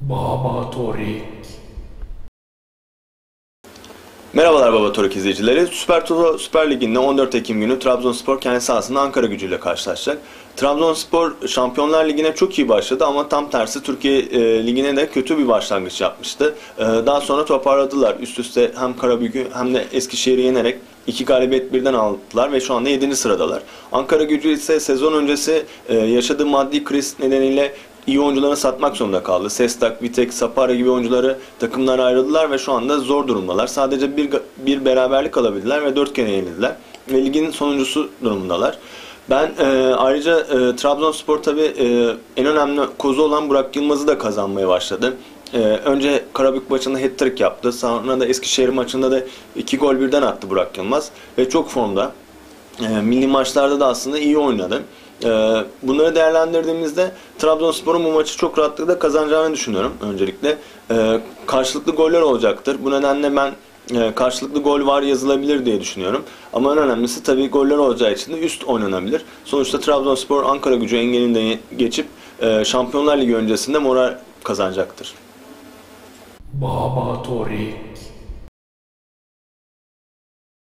Baba Torik. Merhabalar Baba Torik izleyicileri. Süper Toto Süper Ligi'nde 14 Ekim günü Trabzonspor kendi sahasında Ankara gücüyle karşılaşacak. Trabzonspor Şampiyonlar Ligi'ne çok iyi başladı ama tam tersi Türkiye e, Ligi'ne de kötü bir başlangıç yapmıştı. E, daha sonra toparladılar. Üst üste hem Karabük'ü hem de Eskişehir'i yenerek iki galibiyet birden aldılar ve şu anda 7. sıradalar. Ankara gücü ise sezon öncesi e, yaşadığı maddi kriz nedeniyle iyi oyuncularını satmak zorunda kaldı. Sestak, Vitek, Sapara gibi oyuncuları takımdan ayrıldılar ve şu anda zor durumdalar. Sadece bir, bir beraberlik alabildiler ve dört kere yenildiler. Ve ligin sonuncusu durumundalar. Ben e, ayrıca e, Trabzonspor tabi e, en önemli kozu olan Burak Yılmaz'ı da kazanmaya başladı. E, önce Karabük maçında hat-trick yaptı. Sonra da Eskişehir maçında da iki gol birden attı Burak Yılmaz. Ve çok formda. E, milli maçlarda da aslında iyi oynadı. E, bunları değerlendirdiğimizde Trabzonspor'un bu maçı çok rahatlıkla kazanacağını düşünüyorum öncelikle. E, karşılıklı goller olacaktır. Bu nedenle ben e, karşılıklı gol var yazılabilir diye düşünüyorum. Ama en önemlisi tabii goller olacağı için de üst oynanabilir. Sonuçta Trabzonspor Ankara gücü engelinden geçip e, Şampiyonlar Ligi öncesinde moral kazanacaktır. Baba Torik.